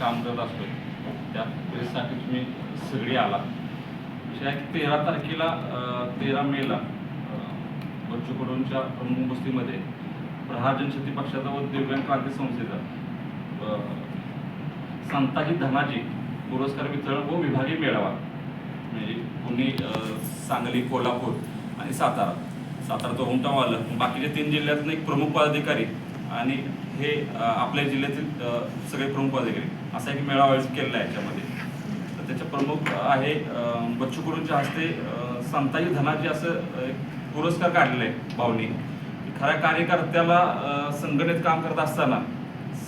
काम करत असतो त्या प्रेससाठी तुम्ही सगळी आला. विषय आहे की तेरा तारखेला तेरा मेला अं, बच्चू प्रमुख बस्तीमध्ये प्रहार जनशक्ती पक्षाचा व दिव्यांग क्रांती संस्थेचा संताजी धनाजी पुरस्कार वितरण व विभागीय मेळावा. म्हणजे पुणे सांगली कोल्हापूर आणि सातारा. सातारा तो होमटाऊन आलं. बाकीच्या तीन जिल्ह्यातून एक प्रमुख पदाधिकारी आणि हे आपल्या जिल्ह्यातील सगळे प्रमुख अधिकारी असा एक मेळावा आयोजित केलेला आहे याच्यामध्ये. तर त्याचे प्रमुख आहे बच्चू कडूंच्या हस्ते संताजी धनाजी असं एक पुरस्कार काढलेला आहे भावनी खऱ्या कार्यकर्त्याला संघटनेत काम करत असताना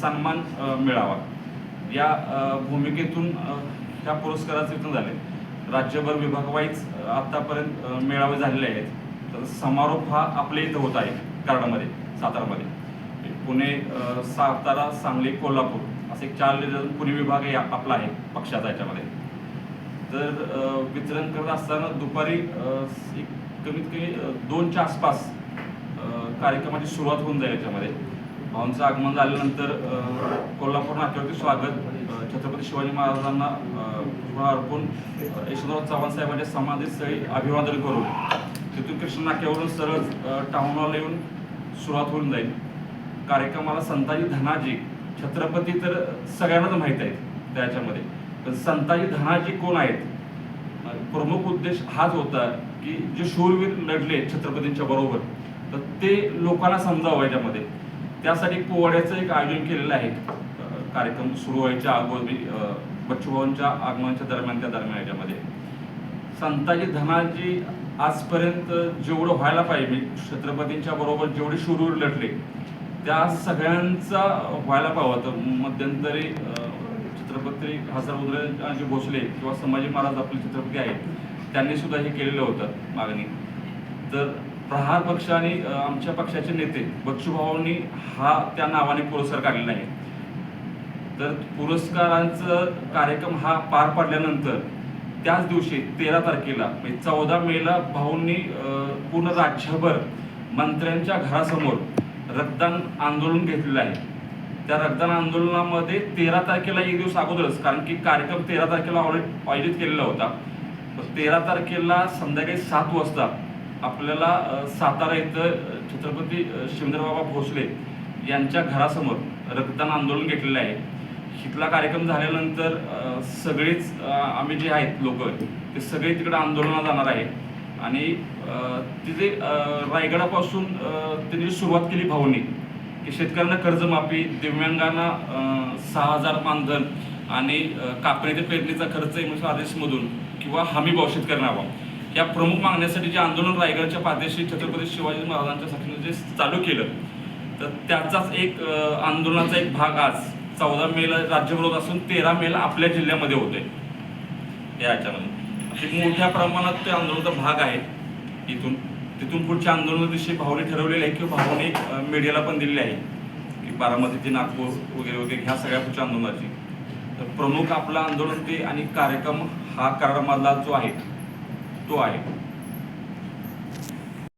सन्मान मिळावा. या भूमिकेतून ह्या पुरस्काराचे वितरण झाले. राज्यभर विभागवाईज आत्तापर्यंत मेळावे झालेले आहेत. तर समारोप हा आपल्या इथं होत आहे कार्डामध्ये सातारामध्ये. पुणे सातारा सांगली कोल्हापूर असे चार जिल्ह्यातून पुणे विभाग हे आपला आहे पक्षाचा याच्यामध्ये. तर वितरण करत असताना दुपारी एक कमीत कमी दोनच्या आसपास कार्यक्रमाची सुरुवात होऊन जाईल याच्यामध्ये. भाऊंचं आगमन झाल्यानंतर कोल्हापूर नाक्यावरती स्वागत छत्रपती शिवाजी महाराजांना अर्पून यशवंतराव चव्हाण साहेबांच्या समाधीस्थळी अभिवादन करून तिथून कृष्ण नाक्यावरून सरळ अं, टाउन हॉल येऊन सुरुवात होऊन जाईल. कार्यक्रमाला संताजी धनाजी छत्रपती तर सगळ्यांनाच माहीत आहेत त्याच्यामध्ये. पण संताजी धनाजी कोण आहेत? प्रमुख उद्देश हाच होता की जे शूरवीर लढले छत्रपतींच्या बरोबर तर ते लोकांना समजावं याच्यामध्ये. त्यासाठी पोवाड्याचं एक आयोजन केलेलं आहे. कार्यक्रम सुरू व्हायच्या अगोदर बच्चूभाऊंच्या आगमनाच्या दरम्यान त्या दरम्यान याच्यामध्ये. संताजी धनाजी आजपर्यंत जेवढं व्हायला पाहिजे छत्रपतींच्या बरोबर जेवढे शूरवीर लढले त्या सगळ्यांचा व्हायला पाहावं. तर मध्यंतरी चित्रपत्री छत्रपती हजारउद्दीनजी भोसले किंवा संभाजी महाराज आपले चित्रपती आहेत त्यांनी सुद्धा हे केलेलं होतं मागणी. तर प्रहार पक्ष आणि आमच्या पक्षाचे नेते बच्चूभाऊंनी हा त्या नावाने पुरस्कार काढलेला आहे. तर पुरस्कारांचं कार्यक्रम हा पार पडल्यानंतर त्याच दिवशी तेरा तारखेला म्हणजे चौदा मेला भाऊंनी पूर्ण राज्यभर मंत्र्यांच्या घरासमोर रक्तदान आंदोलन घेतलेलं आहे. त्या रक्तदान आंदोलनामध्ये तेरा तारखेला एक दिवस अगोदरच कारण की कार्यक्रम तेरा तारखेला ऑलरेडी आयोजित केलेला होता. तर तेरा तारखेला संध्याकाळी सात वाजता आपल्याला सातारा इथं छत्रपती शिवेंद्रबाबा भोसले यांच्या घरासमोर रक्तदान आंदोलन घेतलेलं आहे. इथला कार्यक्रम झाल्यानंतर सगळेच आम्ही जे आहेत लोक ते सगळे तिकडे आंदोलनात जाणार आहे आणि तिथे रायगडापासून त्यांनी सुरुवात केली भाऊनी की शेतकऱ्यांना कर्जमाफी दिव्यांगांना सहा हजार मानधन आणि अं, कापणी ते पेरणीचा खर्च एम आदेशमधून किंवा हमी भाव शेतकऱ्यांना या प्रमुख मागण्यासाठी जे आंदोलन रायगडच्या पादेशी छत्रपती शिवाजी महाराजांच्या साठी जे चालू केलं तर त्याचाच एक आंदोलनाचा एक भाग आज चौदा मेला राज्यविरोध असून तेरा मेला आपल्या जिल्ह्यामध्ये होते या याच्यामध्ये एक मोठ्या प्रमाणात ते आंदोलनाचा भाग आहे इथून. तिथून पुढच्या आंदोलनाविषयी भावने ठरवलेली ठरवलेले आहे किंवा भावने मीडियाला पण दिलेली आहे की बारामती ते नागपूर वगैरे वगैरे ह्या सगळ्या पुढच्या आंदोलनाची. तर प्रमुख आपला आंदोलन ते आणि कार्यक्रम हा कराडमधला जो आहे तो आहे.